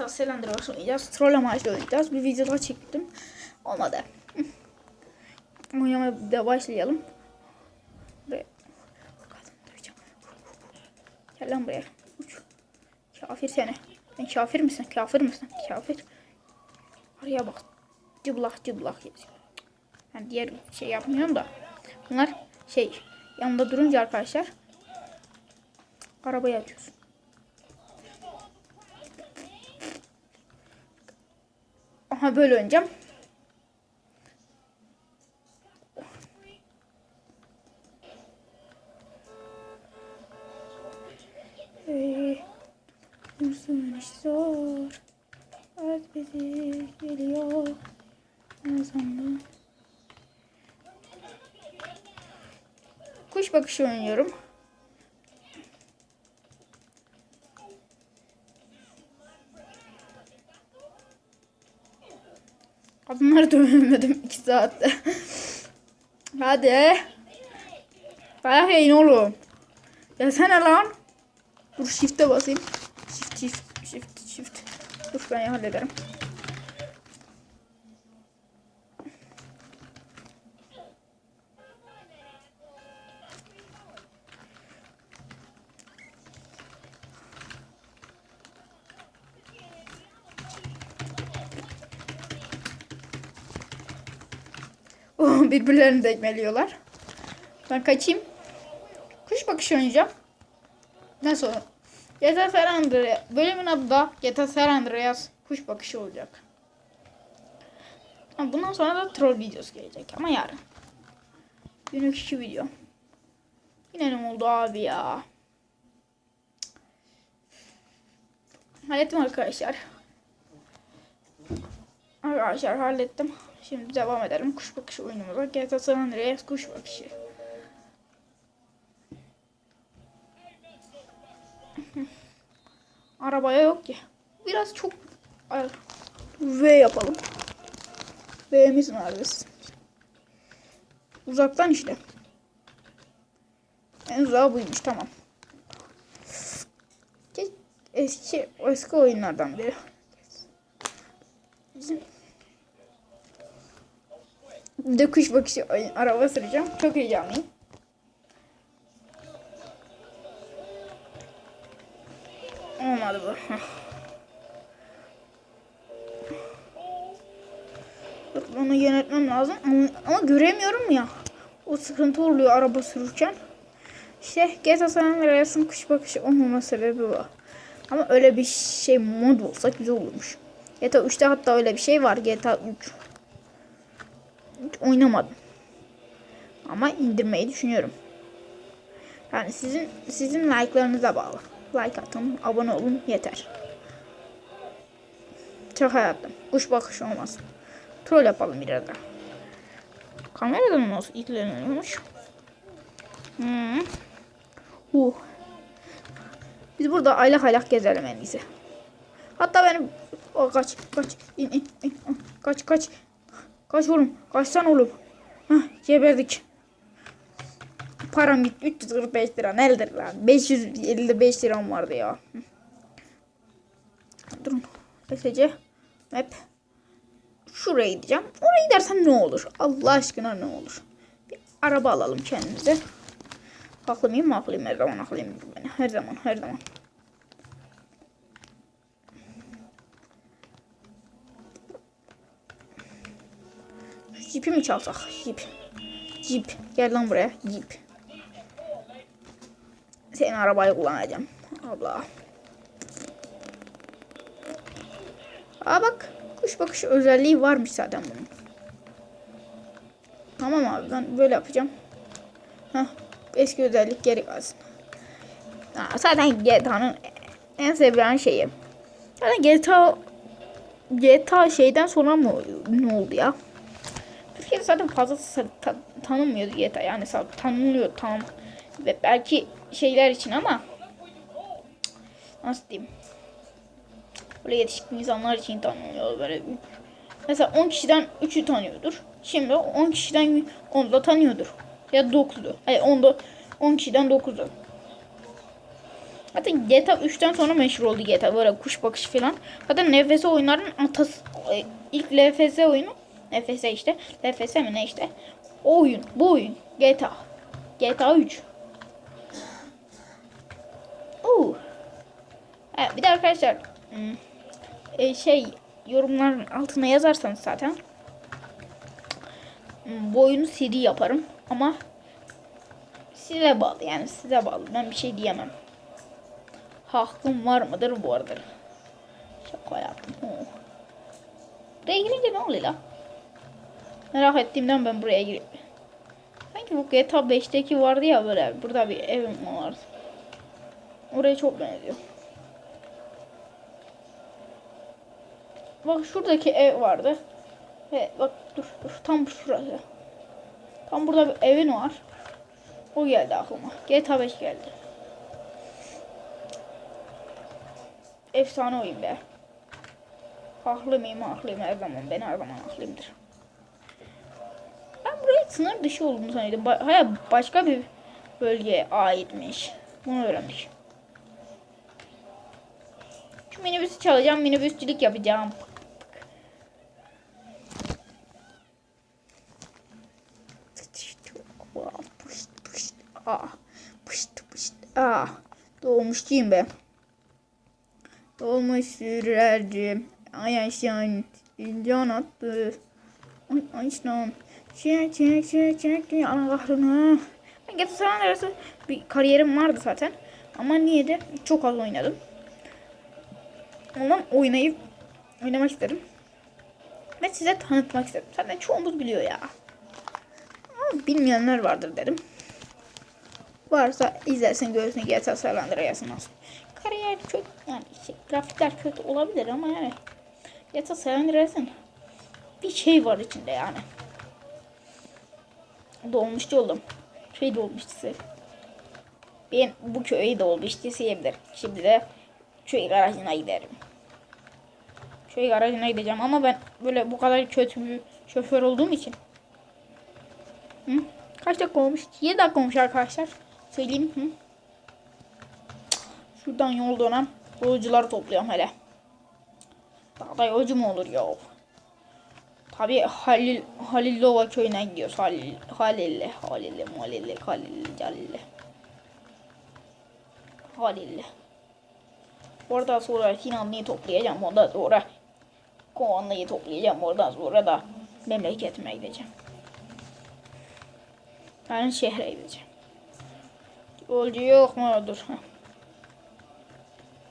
Andreas oynayacağız. Troll amaçlı oynayacağız. Bir video daha çektim. Olmadı. Oynamaya da başlayalım. Döveceğim. Gel lan buraya. Uç. Kafir seni. Sen kafir misin? Kafir misin? Kafir. Araya bak. Cıblak cıblak yazıyor. Ben diğer şey yapmıyorum da. Bunlar şey yanında durunca arkadaşlar arabayı açıyorsun. Aha böyle oynayacağım. Dursun zor. Hayat bizi geliyor. Ne zaman? Kuş bakışı oynuyorum. Kadınları dövemedim 2 saatte. Hadi. Bayağı yayın oğlum. Gelsene lan. Dur shift'e basayım. Shift shift shift shift. Dur ben hallederim. Birbirlerini tekmeliyorlar. Ben kaçayım. Kuş bakışı oynayacağım. Nasıl? GTA San Andreas. Bölümün adı da GTA San Andreas kuş bakışı olacak. Bundan sonra da troll videosu gelecek ama yarın. Günlük iki video. Yine ne oldu abi ya? Hallettim arkadaşlar. Arkadaşlar hallettim. Şimdi devam edelim kuş bakışı oyunumuza. GTA San Andreas kuş bakışı. Arabaya yok ki. Biraz çok V yapalım. V'miz neredesin? Uzaktan işte. En uzağı buymuş tamam. Eski eski oyunlardan biri. Kuş bakışı araba süreceğim. Çok heyecanlıyım. Olmadı bu. Onu yönetmem lazım ama, ama göremiyorum ya. O sıkıntı oluyor araba sürürken. İşte GTA San Andreas'ın kuş bakışı olmama sebebi bu. Ama öyle bir şey mod olsa güzel olurmuş. GTA 3'te hatta öyle bir şey var. GTA 3. Hiç oynamadım. Ama indirmeyi düşünüyorum. Yani sizin sizin like'larınıza bağlı. Like atın, abone olun yeter. Çok hayatım. Kuş bakışı olmasın. Troll yapalım biraz daha. Kameradan nasıl ilgileniyormuş? Hmm. Uh. Biz burada aylak aylak gezelim en iyisi. Hatta benim o kaç kaç in in in kaç kaç kaç oğlum kaçsan oğlum. Hah geberdik. Param gitti 345 lira nedir lan 555 liram vardı ya. Durun. SC map şuraya gideceğim. Oraya gidersem ne olur? Allah aşkına ne olur? Bir araba alalım kendimize. Haklı mıyım? Haklıyım. Her zaman haklıyım. Ben. Her zaman. Her zaman. Jeep'i mi çalsak? Jeep. Jeep. Gel lan buraya. Jeep. Senin arabayı kullanacağım. Abla. Aa bak. Kuş bakışı özelliği varmış zaten bunun. Tamam abi ben böyle yapacağım. Heh, eski özellik geri kalsın. Ha, zaten GTA'nın en sevilen şeyi. Zaten GTA GTA şeyden sonra mı ne oldu ya? Türkiye'de zaten fazla ta- tanınmıyordu GTA yani tanınıyor tam ve belki şeyler için ama nasıl diyeyim? Böyle yetişkin insanlar için tanınıyor böyle. Mesela 10 kişiden 3'ü tanıyordur. Şimdi 10 kişiden 10'u da tanıyordur. Ya 9'u. Hayır 10'da 10 kişiden 9'u. Zaten GTA 3'ten sonra meşhur oldu GTA böyle kuş bakışı falan. Zaten NFS oyunların atası e, ilk LFS oyunu NFS işte LFS mi ne işte o oyun bu oyun GTA GTA 3 Oo. Ha, bir de arkadaşlar hmm, e, şey yorumların altına yazarsanız zaten hmm, bu oyunu CD yaparım ama size bağlı yani size bağlı ben bir şey diyemem. Hakkım var mıdır bu arada? Şaka yaptım. Oh. Buraya girince ne oluyor la? Merak ettiğimden ben buraya gireyim. Sanki bu GTA 5'teki vardı ya böyle burada bir evim vardı. Oraya çok benziyor. Bak şuradaki ev vardı. Ve bak dur dur tam şurası. Tam burada bir evin var. O geldi aklıma. GTA 5 geldi. Efsane oyun be. Haklı mıyım? Haklıyım her zaman. Ben her zaman haklıyımdır. Sınır dışı olduğunu sanıyordum. Ba Hayır başka bir bölgeye aitmiş. Bunu öğrendik. Şu minibüsü çalacağım. Minibüsçülük yapacağım. Aa, pışt pışt. Aa, doğmuşçuyum ben. Dolmuş sürerci. Ay aşağı can attı. Ay ay İslam. Çek çek çek çek. Allah kahrını. Ben GTA San arası bir kariyerim vardı zaten. Ama niye de çok az oynadım. Ondan oynayıp oynamak istedim. Ve size tanıtmak istedim. Zaten çoğumuz biliyor ya. Ama bilmeyenler vardır dedim. Varsa izlersin görürsün GTA San Andreas'ın nasıl. Kariyer çok yani şey, grafikler kötü olabilir ama yani GTA San Andreas'ın bir şey var içinde yani. Dolmuşçu oldum. Şey dolmuşçusu. Ben bu köyü dolmuşçu sevebilirim. Şimdi de köy garajına giderim. Köy garajına gideceğim ama ben böyle bu kadar kötü bir şoför olduğum için. Hı? Kaç dakika olmuş? 7 dakika olmuş arkadaşlar. Söyleyeyim. Hı? Şuradan yol dönem yolcuları topluyorum hele. Daha da yolcu mu olur ya? Tabi Halil Halilova köyüne gidiyoruz. Halil Halil'le Halil'le Halil'le Halil'le Calil'le. Halil'le. Oradan sonra Sinanlı'yı toplayacağım. Ondan sonra Kovanlı'yı toplayacağım. Oradan sonra da memleketime gideceğim. Yani şehre gideceğim. Yolcu yok mu? Dur.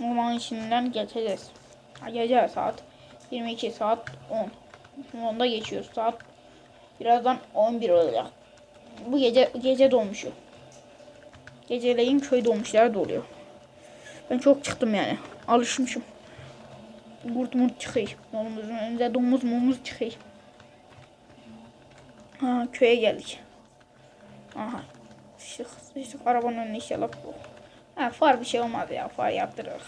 Orman içinden geçeceğiz. Gece saat 22 saat 10. Onda geçiyoruz. Saat birazdan 11 olacak. Bu gece gece dolmuşu. Geceleyin köy dolmuşlar doluyor. Ben çok çıktım yani. Alışmışım. Kurt murt çıkıyor. Yolumuzun önünde domuz mumuz çıkıyor. Ha köye geldik. Aha. Sıçtık sıçtık arabanın önüne inşallah bu. Ha far bir şey olmadı ya. Far yaptırırız.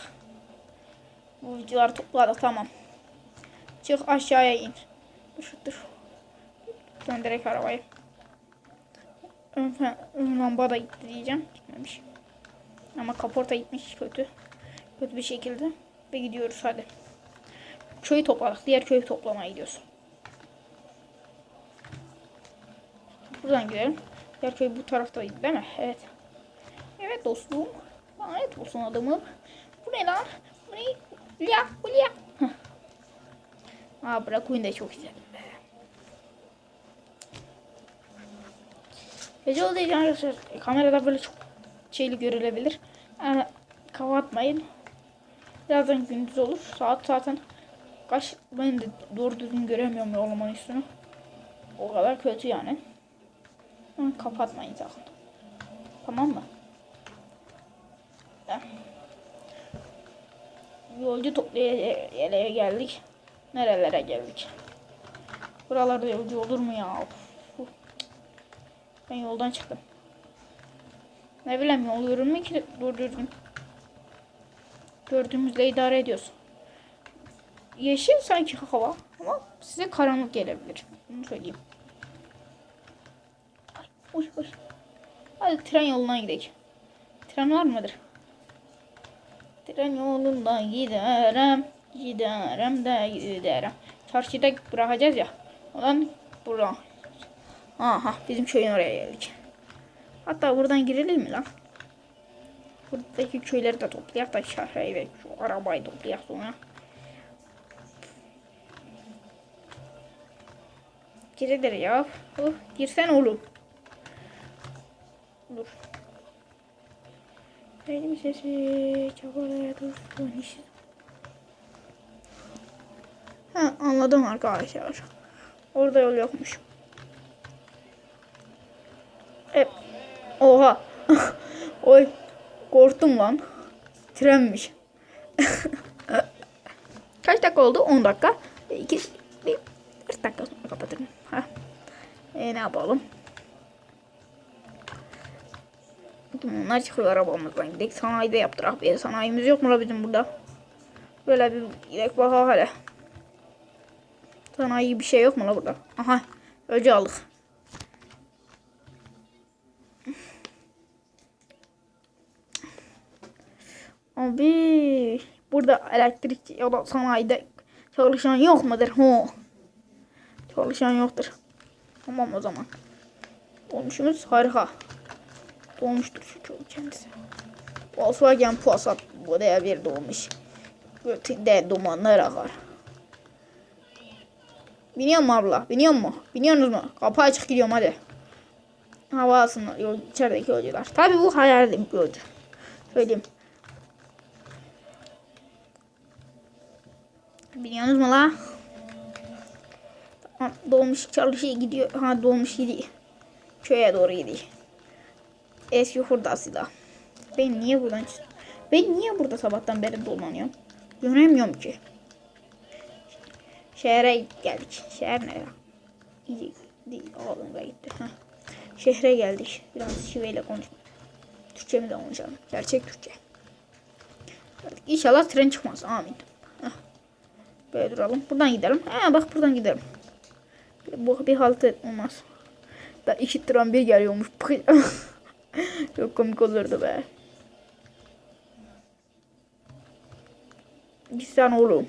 Bu videoları topladık tamam. Çık aşağıya in. Dur dur. Döndürek arabayı. Ön, ön lamba da gitti diyeceğim. Gitmemiş. Ama kaporta gitmiş kötü. Kötü bir şekilde. Ve gidiyoruz hadi. Köyü topladık. Diğer köyü toplamaya gidiyoruz. Buradan gidelim. Diğer köy bu taraftaydı değil mi? Evet. Evet dostum. Lanet olsun adamım. Bu ne lan? Bu ne? Hülya, Hülya. Aa bırak oyun da çok güzel. Gece olduğu için arkadaşlar kamerada böyle çok şeyli görülebilir. Yani kapatmayın. Birazdan gündüz olur. Saat zaten kaç ben de doğru düzgün göremiyorum yollamanın üstünü. O kadar kötü yani. Hı, kapatmayın sakın. Tamam mı? Yolcu toplayacak yere geldik. Nerelere geldik? Buralarda yolcu olur mu ya? Uf. Ben yoldan çıktım. Ne bileyim yol yürünme ki düzgün. Gördüğümüzle idare ediyoruz. Yeşil sanki hava ama size karanlık gelebilir. Bunu söyleyeyim. Uy, uy. Hadi tren yoluna gidelim. Tren var mıdır? Tren yolundan giderim. Giderim de giderim. Çarşıda bırakacağız ya. Oradan buradan. Aha bizim köyün oraya geldik. Hatta buradan girelim mi lan? Buradaki köyleri de toplayak da şehre ve şu arabayı toplayak sonra. Girilir ya. Oh, girsen oğlum. Dur. Benim sesi çabalaya dursun işte. Ha anladım arkadaşlar. Orada yol yokmuş. Oha. Oy. Korktum lan. Trenmiş. Kaç dakika oldu? 10 dakika. 2 bir 4 dakika sonra kapatırım. Ha. E, ne yapalım? Bunlar çıkıyor arabamızdan. Gidelim sanayide yaptırak bir sanayimiz yok mu la bizim burada? Böyle bir gidelim bakalım hele. Sanayi bir şey yok mu la burada? Aha. Öce aldık. Abi burada elektrik ya da sanayide çalışan yok mudur? Ho. Çalışan yoktur. Tamam o zaman. Olmuşumuz harika. Dolmuştur çocuk kendisi. Volkswagen Passat buraya bir dolmuş. Götünde dumanlar akar. Biniyor mu abla? Biniyor mu? Biniyorsunuz mu? Kapı açık gidiyorum hadi. Hava alsınlar yol, içerideki yolcular. Tabi bu bir yolcu. Söyleyeyim. Biliyorsunuz mu la? Tamam, dolmuş çalışıyor gidiyor. Ha dolmuş gidiyor. Köye doğru gidiyor. Eski hurdasıyla. Ben niye buradan? Ben niye burada sabahtan beri dolanıyorum? Göremiyorum ki. Şehre geldik. Şehir ne ya? İyi değil. Ağzımda gitti. Heh. Şehre geldik. Biraz şiveyle konuşmak. Türkçemize konuşalım. Gerçek Türkçe. İnşallah tren çıkmaz. Amin. Böyle duralım. Buradan gidelim. Ha bak buradan gidelim. Bu bir halt olmaz. Da iki tren bir geliyormuş. Çok komik olurdu be. Gitsen oğlum.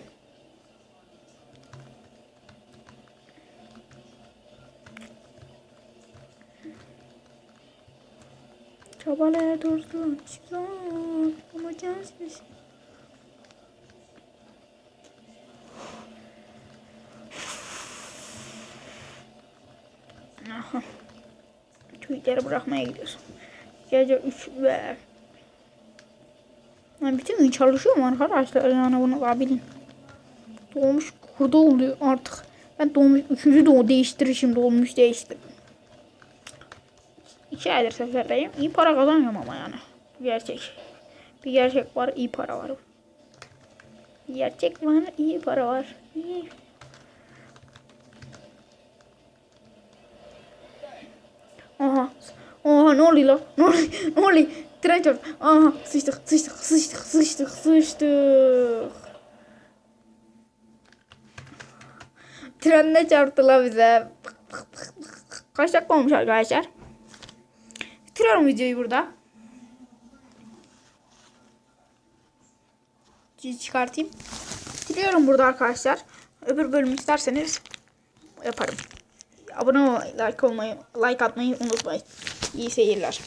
Çabalaya dursun. Çıksan. Ama cansız. Aha. Tüyleri bırakmaya gidiyorsun. Gece 3 ve yani bütün gün çalışıyorum arkadaşlar yani bunu da bilin. Doğmuş kurda oluyor artık. Ben doğmuş üçüncü doğu değiştirişim doğmuş değiştir. İki aydır seferdeyim. İyi para kazanıyorum ama yani. Gerçek. Bir gerçek var iyi para var. Gerçek var iyi para var. İyi. Aha. Oha ne oluyor lan? Ne oluyor? Ne oluyor? Tren. Aha sıçtık sıçtık sıçtık sıçtık sıçtık. Tren ne çarptı la bize? Kaç dakika olmuş arkadaşlar? Bitiriyorum videoyu burada. Çıkartayım. Bitiriyorum burada arkadaşlar. Öbür bölümü isterseniz yaparım. Abone olmayı, like olmayı, like atmayı unutmayın. İyi seyirler.